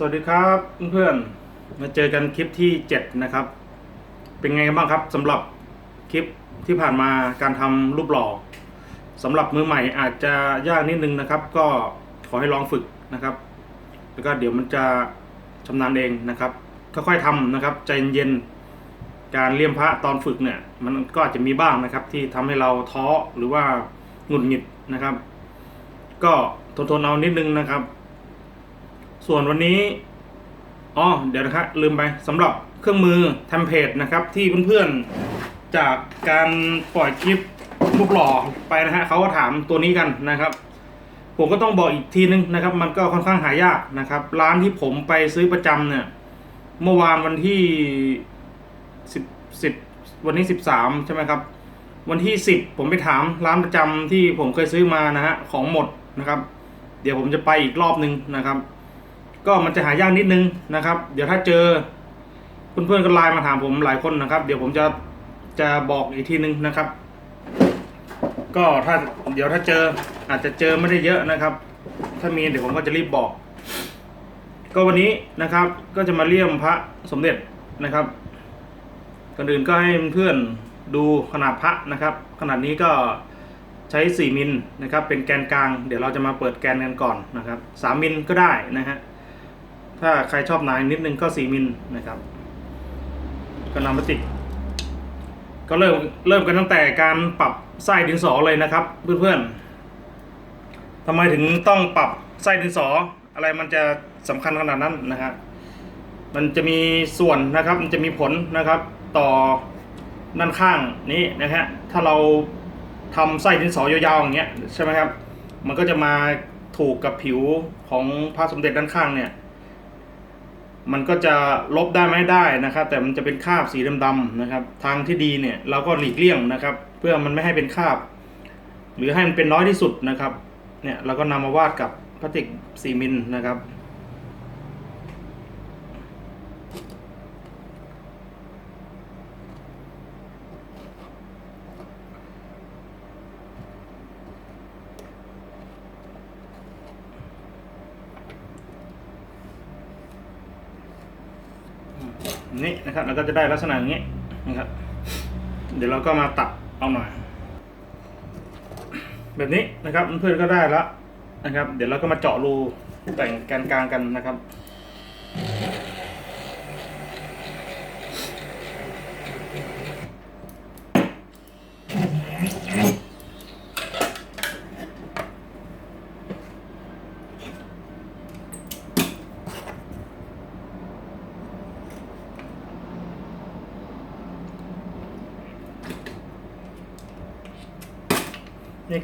สวัสดีครับเพื่อนๆมาเจอกันคลิปที่ 7 นะครับ เป็นไงกันบ้างครับสำหรับคลิปที่ผ่านมาการทำรูปหล่อสำหรับมือใหม่อาจจะยากนิดนึงนะครับ ก็ขอให้ลองฝึกนะครับ แล้วก็เดี๋ยวมันจะชำนาญเองนะครับค่อยๆทำนะครับ ใจเย็นๆการเลี่ยมพระตอนฝึกเนี่ยมันก็อาจจะมีบ้างนะครับ ที่ทำให้เราท้อหรือว่าหงุดหงิดนะครับ ก็ทนๆเอานิดนึงนะครับ ส่วนวันนี้อ๋อเดี๋ยวนะครับลืมไปสำหรับเครื่องมือเทมเพลตนะครับ ที่เพื่อนๆจากการปล่อยคลิปรูปหล่อไปนะฮะเขาก็ถามตัวนี้กันนะครับ ผมก็ต้องบอกอีกทีนึงนะครับ มันก็ค่อนข้างหายากนะครับ ร้านที่ผมไปซื้อประจำเนี่ย เมื่อวานวันที่สิบสิบวันที่สิบสามใช่ไหมครับ วันที่สิบผมไปถามร้านประจำที่ผมเคยซื้อมานะฮะของหมดนะครับ เดี๋ยวผมจะไปอีกรอบนึงนะครับ ก็มันจะหายากนิดนึงนะครับ เดี๋ยวถ้าเจอเพื่อนๆก็ไลน์มาถามผมหลายคนนะครับ เดี๋ยวผมจะจะบอกอีกทีนึงนะครับ ก็ถ้าเดี๋ยวถ้าเจออาจจะเจอไม่ได้เยอะนะครับ ถ้ามีเดี๋ยวผมก็จะรีบบอก ก็วันนี้นะครับ ก็จะมาเลี่ยมพระสมเด็จนะครับก่อนอื่นก็ให้เพื่อนดูขนาดพระนะครับ ขนาดนี้ก็ใช้ 4 มิลนะครับ เป็นแกนกลาง เดี๋ยวเราจะมาเปิดแกนกันก่อนนะครับ 3 มิลก็ได้นะฮะ ถ้าใครชอบหนานิดนึงก็ 4 มิลนะครับ ก็นำมาติดก็เริ่มเริ่มกันตั้งแต่การปรับไส้ดินสอเลยนะครับ เพื่อนๆทำไมถึงต้องปรับไส้ดินสออะไรมันจะสำคัญขนาดนั้นนะครับมันจะมีส่วนนะครับ มันจะมีผลนะครับต่อด้านข้างนี้นะฮะถ้าเราทำไส้ดินสอยาวๆอย่างเงี้ยใช่ไหมครับ มันก็จะมาถูกกับผิวของพระสมเด็จด้านข้างเนี่ย มันก็จะลบได้ไม่ได้นะครับ แต่มันจะเป็นคราบสีดำๆนะครับ ทางที่ดีเนี่ยเราก็หลีกเลี่ยงนะครับ เพื่อมันไม่ให้เป็นคราบ หรือให้มันเป็นน้อยที่สุดนะครับเนี่ยเราก็นำมาวาดกับพลาสติกซีมิลนะครับ นี่นะครับเราก็จะได้ลักษณะอย่างนี้นะครับ เดี๋ยวเราก็มาตัดเอาหน่อยแบบนี้นะครับเพื่อนๆก็ได้แล้วนะครับ เดี๋ยวเราก็มาเจาะรูแต่งแกนกลางกันนะครับ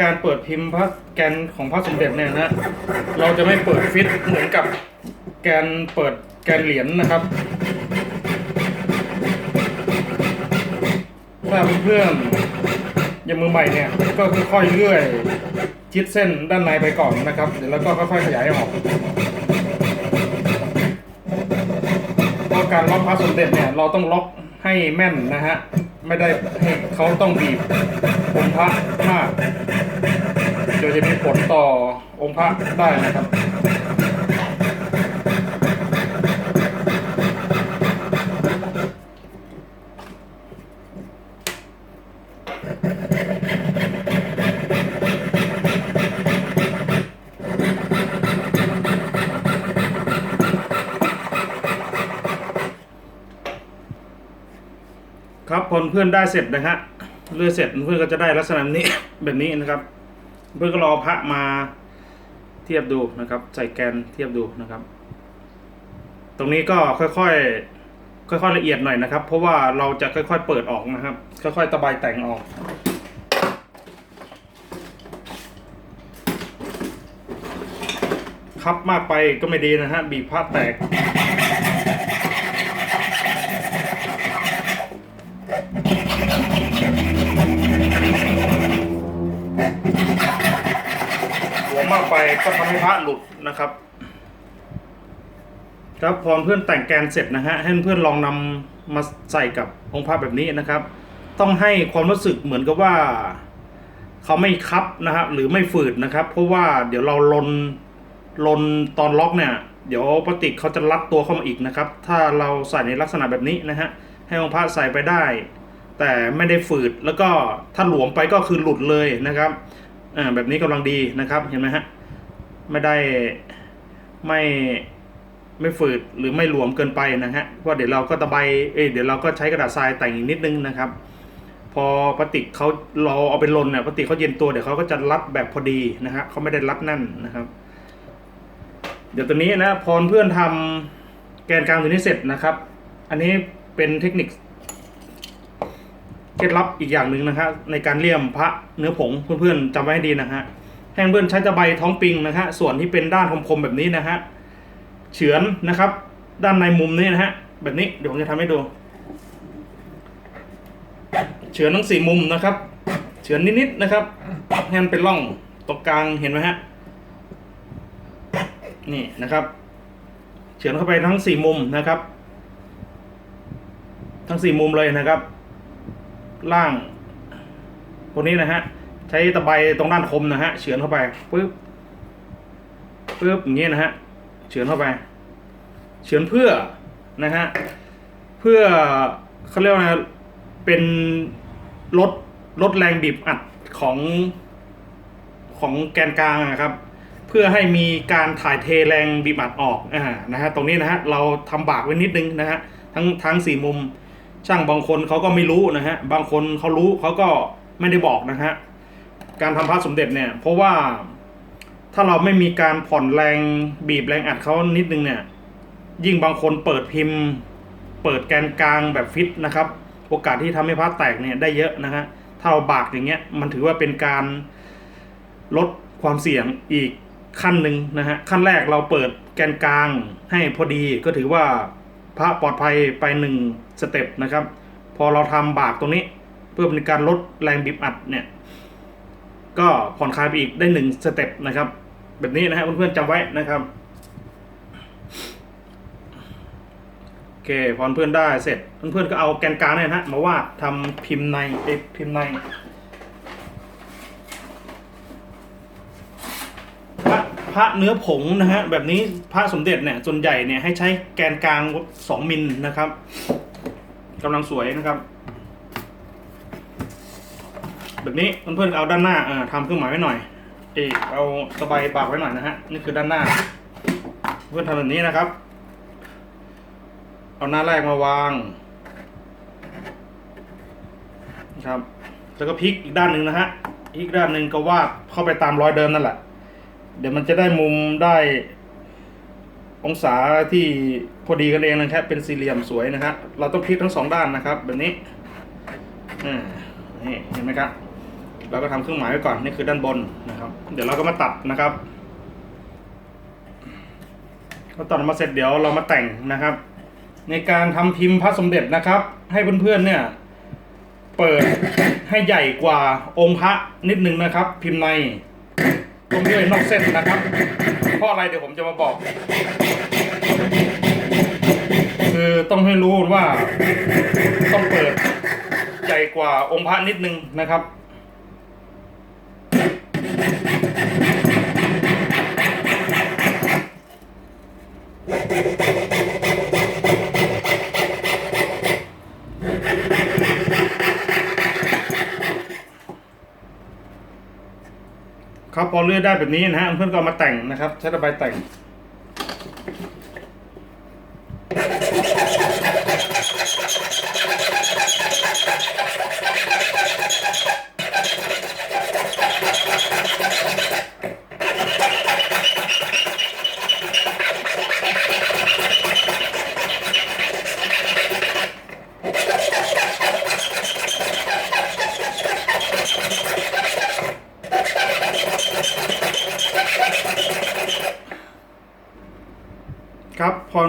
การเปิดพิมพ์พระแกนของพระสมเด็จเนี่ยนะเราจะไม่เปิดฟิตเหมือนกับแกนเปิดแกนเหรียญนะครับถ้าเพื่อนๆยังมือใหม่เนี่ยก็ค่อยๆเลื่อยชิดเส้นด้านในไปก่อนนะครับ เดี๋ยวแล้วก็ค่อยๆขยายออกเพราะการล็อกพระสมเด็จเนี่ยเราต้องล็อกให้แม่นนะฮะ ไม่ได้ให้เขาต้องบีบองค์พระมากโดยจะมีผลต่อองค์พระได้นะครับ ครับพอเพื่อนได้เสร็จนะฮะเลือเสร็จเพื่อนก็จะได้ลักษณะนี้แบบนี้นะครับ เพื่อนก็รอพระมาเทียบดูนะครับ ใส่แกนเทียบดูนะครับ ตรงนี้ก็ค่อยๆ ค่อยๆละเอียดหน่อยนะครับ เพราะว่าเราจะค่อยๆเปิดออกนะครับ ค่อยๆตะไบแต่งออกคับมากไปก็ไม่ดีนะฮะบีบผ้าแตก ไปก็ทำให้พระหลุดนะครับ ครับพอเพื่อนแต่งแกนเสร็จนะฮะให้เพื่อนลองนำมาใส่กับองค์พระแบบนี้นะครับ ต้องให้ความรู้สึกเหมือนกับว่าเขาไม่คับนะครับหรือไม่ฝืดนะครับ เพราะว่าเดี๋ยวเราลนลนตอนล็อกเนี่ย เดี๋ยวพลาสติกเขาจะรัดตัวเข้ามาอีกนะครับ ถ้าเราใส่ในลักษณะแบบนี้นะฮะให้องค์พระใส่ไปได้ แต่ไม่ได้ฝืดแล้วก็ถ้าหลวมไปก็คือหลุดเลยนะครับอ่าแบบนี้กำลังดีนะครับเห็นไหมฮะ ไม่ได้ไม่ไม่ฝืดหรือไม่หลวมเกินไปนะฮะเพราะเดี๋ยวเราก็ตะไบเอ้ยเดี๋ยวเราก็ใช้กระดาษทรายแต่งอีกนิดนึงนะครับ พอพลาสติกเขาเราเอาไปลนเนี่ยพลาสติกเขาเย็นตัวเดี๋ยวเขาก็จะรัดแบบพอดีนะฮะเขาไม่ได้รัดแน่นนะครับ เดี๋ยวตัวนี้นะพอเพื่อนทำแกนกลางตัวนี้เสร็จนะครับ อันนี้เป็นเทคนิคเคล็ดลับอีกอย่างหนึ่งนะครับในการเลี่ยมพระเนื้อผงเพื่อนๆจำไว้ให้ดีนะฮะ ให้เพื่อนใช้ตะไบท้องปิงนะฮะส่วนที่เป็นด้านคมๆแบบนี้นะฮะเฉือนนะครับ ด้านในมุมนี้นะฮะแบบนี้เดี๋ยวผมจะทำให้ดูเฉือนทั้งสี่มุมนะครับ เฉือนนิดๆนะครับให้มันเป็นร่องตรงกลางเห็นไหมฮะนี่นะครับ เฉือนเข้าไปทั้งสี่มุมนะครับ ทั้งสี่มุมเลยนะครับ ล่างตรงนี้นะฮะ ใช้ตะไบตรงด้านคมนะฮะเฉือนเข้าไปปึ๊บปึ๊บอย่างนี้ยนะฮะเฉือนเข้าไป เฉือนเพื่อนะฮะเพื่อเขาเรียกว่าเป็นลดลดแรงบีบอัดของของแกนกลางนะครับ เพื่อให้มีการถ่ายเทแรงบีบอัดออกอ่านะฮะตรงนี้นะฮะเราทำบากไว้นิดนึงนะฮะทั้งทั้งสี่มุมช่างบางคนเขาก็ไม่รู้นะฮะบางคนเขารู้เขาก็ไม่ได้บอกนะฮะ การทำพระสมเด็จเนี่ย เพราะว่าถ้าเราไม่มีการผ่อนแรงบีบแรงอัดเขานิดนึงเนี่ย ยิ่งบางคนเปิดพิมพ์ เปิดแกนกลางแบบฟิตนะครับ โอกาสที่ทำให้พระแตกเนี่ยได้เยอะนะฮะถ้าเราบากอย่างเงี้ยมันถือว่าเป็นการลดความเสี่ยงอีกขั้นหนึ่งนะฮะขั้นแรกเราเปิดแกนกลางให้พอดีก็ถือว่าพระปลอดภัยไปหนึ่งสเต็ปนะครับ พอเราทำบากตรงนี้ เพื่อเป็นการลดแรงบีบอัดเนี่ย ก็ผ่อนคลายไปอีกได้หนึ่งสเต็ปนะครับ แบบนี้นะฮะเพื่อนๆจำไว้นะครับโอเคพอเพื่อนได้เสร็จเพื่อนๆก็เอาแกนกลางเนี่ยนะมาวาดทำพิมพ์ในเอพิมพ์ในพระพระเนื้อผงนะฮะแบบนี้พระสมเด็จเนี่ยส่วนใหญ่เนี่ยให้ใช้แกนกลางสองมิลนะครับกำลังสวยนะครับ แบบนี้เพื่อนๆเอาด้านหน้าอ่าทำเครื่องหมายไว้หน่อยเอกเอาสบายปากไว้หน่อยนะฮะนี่คือด้านหน้า เพื่อนทำแบบนี้นะครับ เอาหน้าแรกมาวางนะครับแล้วก็พลิกอีกด้านหนึ่งนะฮะอีกด้านหนึ่งก็วาดเข้าไปตามรอยเดิมนั่นแหละ เดี๋ยวมันจะได้มุมได้ องศาที่พอดีกันเองนะครับ เป็นสี่เหลี่ยมสวยนะครับเราต้องพลิกทั้งสองด้านนะครับ แบบนี้อ่านี่เห็นไหมครับ เราก็ทำเครื่องหมายไว้ก่อนนี่คือด้านบนนะครับ เดี๋ยวเราก็มาตัดนะครับพอตัดออกมาเสร็จเดี๋ยวเรามาแต่งนะครับ ในการทำพิมพ์พระสมเด็จนะครับ ให้เพื่อนๆเนี่ย เปิดให้ใหญ่กว่าองค์พระนิดนึงนะครับ พิมพ์ในตรงนี้เลยนอกเส้นนะครับเพราะอะไรเดี๋ยวผมจะมาบอก คือต้องให้รู้ว่า ต้องเปิดใหญ่กว่าองค์พระนิดนึงนะครับ ครับพอเลือกได้แบบนี้นะฮะเพื่อนก็มาแต่งนะครับ ใช้ระบายแต่ง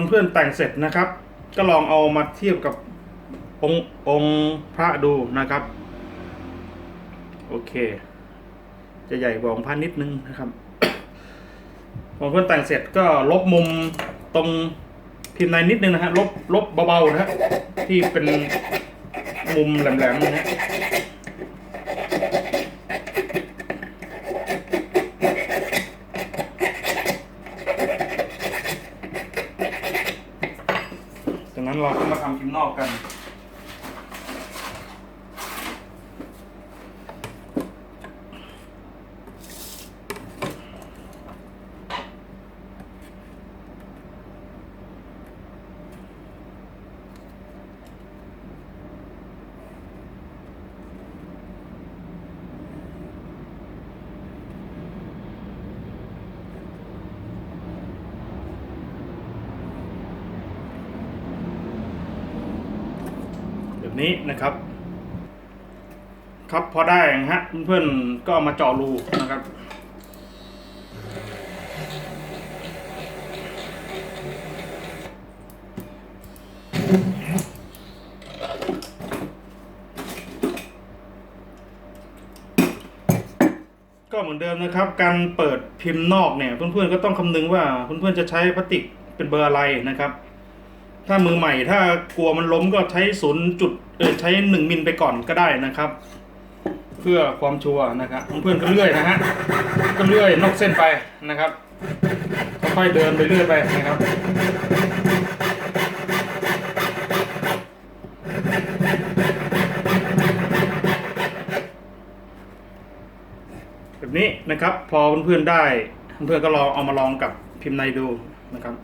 ครับพอเพื่อนแต่งเสร็จนะครับ ก็ลองเอามาเทียบกับองค์องพระดูนะครับ โอเค จะใหญ่กว่าองค์พระนิดนึงนะครับพอเพื่อนแต่งเสร็จก็ลบมุมตรงพิมพ์ในนิดนึงนะฮะลบลบเบาๆนะฮะที่เป็นมุมแหลมๆนะฮะ เราก็มาทำพิมพ์นอกกัน แบบ นี้นะครับ ครับพอได้นะฮะเพื่อนๆก็เอามาเจาะรูนะครับก็เหมือนเดิมนะครับ การเปิดพิมพ์นอกเนี่ย เพื่อนๆก็ต้องคำนึงว่าเพื่อนๆจะใช้พลาสติกเป็นเบอร์อะไรนะครับ ถ้ามือใหม่ถ้ากลัวมันล้มก็ใช้ศูนย์จุด เออใช้หนึ่งมิลไปก่อนก็ได้นะครับ เพื่อความชัวร์นะครับเพื่อนๆก็เลื่อยนะฮะก็เลื่อยนอกเส้นไปนะครับค่อยๆเดินไปเรื่อยไปนะครับแบบนี้นะครับ พอเพื่อนๆได้ เพื่อนๆก็ลองเอามาลองกับพิมพ์ในดูนะครับ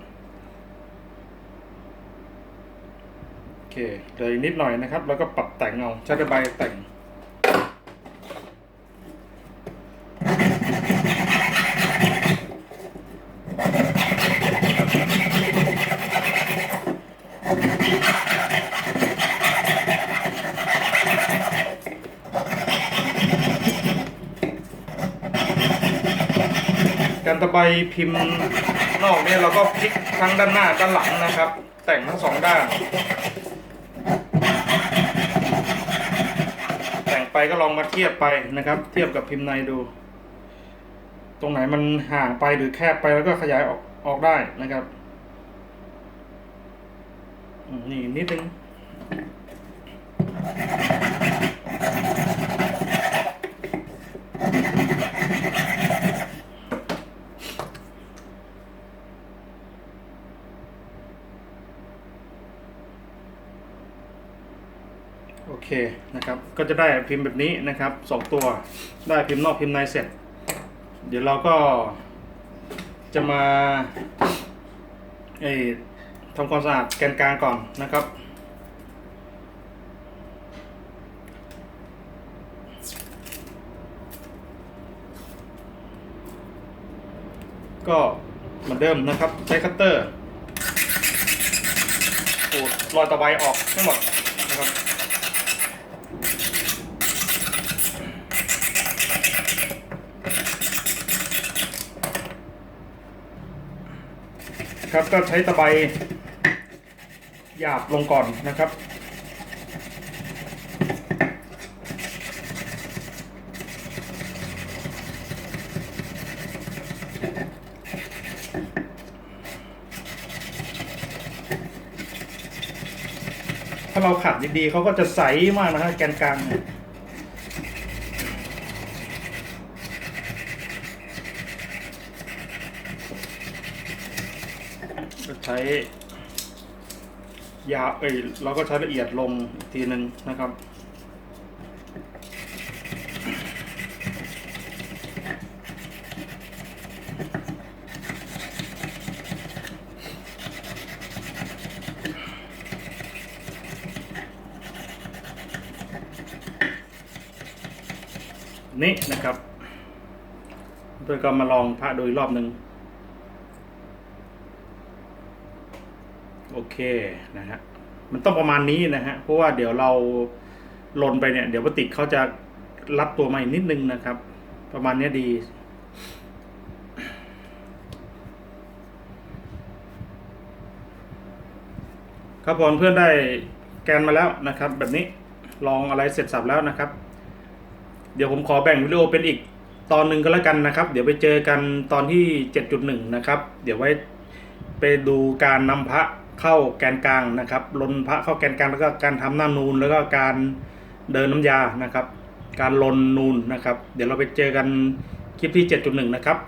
โอ เคเหลืออีกนิดหน่อยนะครับ แล้วก็ปรับแต่งเอาใช้ระบายแต่งการตะไบพิมพ์นอกเนี่ยเราก็พลิกทั้งด้านหน้าด้านหลังนะครับ แต่งทั้งสองด้าน แต่งไป ก็ลองมาเทียบไปนะครับ เทียบกับพิมพ์ในดู ตรงไหนมันห่างไปหรือแคบไปแล้วก็ขยายออกออกได้นะครับนี่นิดนึง เคนะครับก็จะได้พิมพ์แบบนี้นะครับสองตัวได้พิมพ์นอกพิมพ์ในเสร็จ เดี๋ยวเราก็จะมาเอทำความสะอาดแกนกลางก่อนนะครับก็เหมือนเดิมนะครับ ใช้คัตเตอร์ขูดรอยตะไบออกทั้งหมดนะครับ ครับ ก็ใช้ตะไบหยาบลงก่อนนะครับ ถ้าเราขัดดีๆเขาก็จะใสมากนะฮะแกนกลางเนี่ยก็ ใช้ยาเอ้ยเราก็ใช้ละเอียดลงอีกทีหนึ่งนะครับ นี่นะครับเพื่อนก็มาลองพระโดยรอบหนึ่งโอ เคนะฮะมันต้องประมาณนี้นะฮะเพราะว่าเดี๋ยวเราลนไปเนี่ยเดี๋ยวปฏิกเขาจะรัดตัวมาอีกนิดนึงนะครับ ประมาณนี้ดีครับผมเพื่อนได้แกนมาแล้วนะครับ แบบนี้ลองอะไรเสร็จสับแล้วนะครับ เดี๋ยวผมขอแบ่งวิดีโอเป็นอีกตอนหนึ่งก็แล้วกันนะครับ เดี๋ยวไปเจอกันตอนที่ 7.1 นะครับ เดี๋ยวไว้ไปดูการนำพระ เข้าแกนกลางนะครับลนพระเข้าแกนกลางแล้วก็การทำหน้านูนแล้วก็การเดินน้ำยานะครับ การลนนูนนะครับ เดี๋ยวเราไปเจอกันคลิปที่ 7.1 นะครับ